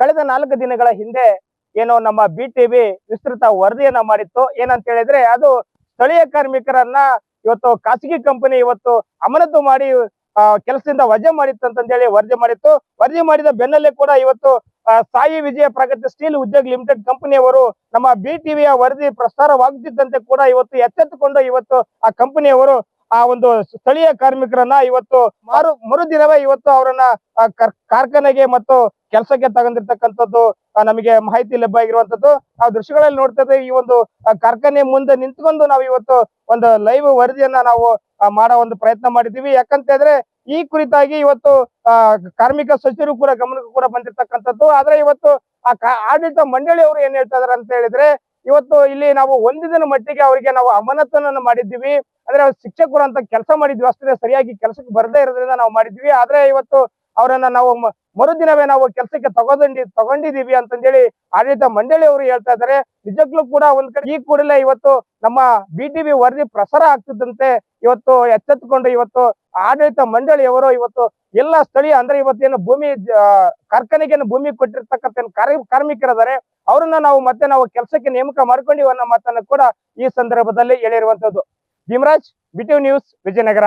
ಕಳೆದ ನಾಲ್ಕು ದಿನಗಳ ಹಿಂದೆ ಏನು ನಮ್ಮ ಬಿ ಟಿವಿ ವಿಸ್ತೃತ ವರದಿಯನ್ನ ಮಾಡಿತ್ತು. ಏನಂತ ಹೇಳಿದ್ರೆ ಅದು ಸ್ಥಳೀಯ ಕಾರ್ಮಿಕರನ್ನ ಇವತ್ತು ಖಾಸಗಿ ಕಂಪನಿ ಇವತ್ತು ಅಮಾನತು ಮಾಡಿ ಕೆಲಸದಿಂದ ವಜಾ ಮಾಡಿತ್ತು ಅಂತಂದೇಳಿ ವರದಿ ಮಾಡಿತ್ತು. ವರದಿ ಮಾಡಿದ ಬೆನ್ನಲ್ಲೇ ಕೂಡ ಇವತ್ತು ಸಾಯಿ ವಿಜಯ ಪ್ರಗತಿ ಸ್ಟೀಲ್ ಉದ್ಯೋಗ ಲಿಮಿಟೆಡ್ ಕಂಪನಿಯವರು ನಮ್ಮ ಬಿ ಟಿವಿಯ ವರದಿ ಪ್ರಸಾರವಾಗುತ್ತಿದ್ದಂತೆ ಕೂಡ ಇವತ್ತು ಎಚ್ಚೆತ್ತುಕೊಂಡು ಇವತ್ತು ಆ ಕಂಪನಿಯವರು ಆ ಒಂದು ಸ್ಥಳೀಯ ಕಾರ್ಮಿಕರನ್ನ ಇವತ್ತು ಮಾರು, ಮರುದಿನವೇ ಇವತ್ತು ಅವರನ್ನ ಕಾರ್ಖಾನೆಗೆ ಮತ್ತು ಕೆಲಸಕ್ಕೆ ತಗೊಂಡಿರ್ತಕ್ಕಂಥದ್ದು ನಮಗೆ ಮಾಹಿತಿ ಲಭ್ಯ ಆಗಿರುವಂತದ್ದು ಆ ದೃಶ್ಯಗಳಲ್ಲಿ ನೋಡ್ತಾ ಈ ಒಂದು ಕಾರ್ಖಾನೆ ಮುಂದೆ ನಿಂತ್ಕೊಂಡು ನಾವು ಇವತ್ತು ಒಂದು ಲೈವ್ ವರದಿಯನ್ನ ನಾವು ಮಾಡೋ ಒಂದು ಪ್ರಯತ್ನ ಮಾಡಿದೀವಿ ಯಾಕಂತ ಹೇಳಿದ್ರೆ, ಈ ಕುರಿತಾಗಿ ಇವತ್ತು ಕಾರ್ಮಿಕ ಸಚಿವರು ಕೂಡ ಗಮನಕ್ಕೆ ಕೂಡ ಬಂದಿರ್ತಕ್ಕಂಥದ್ದು. ಆದ್ರೆ ಇವತ್ತು, ಆ ಆಡಳಿತ ಮಂಡಳಿಯವರು ಏನ್ ಹೇಳ್ತಾ ಇದಾರೆ ಅಂತ ಹೇಳಿದ್ರೆ ಇವತ್ತು ಇಲ್ಲಿ ನಾವು ಒಂದಿನ ಮಟ್ಟಿಗೆ ಅವರಿಗೆ ನಾವು ಅಮಾನತನ್ನ ಮಾಡಿದ್ದೀವಿ. ಅಂದ್ರೆ ಶಿಕ್ಷಕರು ಅಂತ ಕೆಲಸ ಮಾಡಿದ್ವಿ. ಅಷ್ಟೇ ಸರಿಯಾಗಿ ಕೆಲಸಕ್ಕೆ ಬರದೇ ಇರೋದ್ರಿಂದ ನಾವು ಮಾಡಿದ್ವಿ. ಆದ್ರೆ ಇವತ್ತು ಅವರನ್ನ ನಾವು ಮರುದಿನವೇ ನಾವು ಕೆಲಸಕ್ಕೆ ತಗೊಂಡಿ ತಗೊಂಡಿದೀವಿ ಅಂತಂದೇಳಿ ಆಡಳಿತ ಮಂಡಳಿಯವರು ಹೇಳ್ತಾ ಇದ್ದಾರೆ. ನಿಜಕ್ಕೂ ಕೂಡ ಒಂದ್ ಕಡೆ ಈ ಕೂಡಲೇ ಇವತ್ತು ನಮ್ಮ ಬಿ ಟಿ ವರದಿ ಪ್ರಸಾರ ಆಗ್ತಿದ್ದಂತೆ ಇವತ್ತು ಎಚ್ಚೆತ್ತುಕೊಂಡು ಇವತ್ತು ಆಡಳಿತ ಮಂಡಳಿಯವರು ಇವತ್ತು ಎಲ್ಲ ಸ್ಥಳೀಯ ಅಂದ್ರೆ ಇವತ್ತೇನು ಭೂಮಿ ಕಾರ್ಖಾನೆಗೆ ಭೂಮಿ ಕೊಟ್ಟಿರ್ತಕ್ಕಂಥ ಕಾರ್ಮಿಕರಿದ್ದಾರೆ. ಅವ್ರನ್ನ ನಾವು ಮತ್ತೆ ನಾವು ಕೆಲಸಕ್ಕೆ ನೇಮಕ ಮಾಡ್ಕೊಂಡಿವನ್ನ ಮಾತನ್ನ ಕೂಡ ಈ ಸಂದರ್ಭದಲ್ಲಿ ಹೇಳಿರುವಂತದ್ದು ಭೀಮರಾಜ್ ಬಿಟಿವ್ ನ್ಯೂಸ್ ವಿಜಯನಗರ.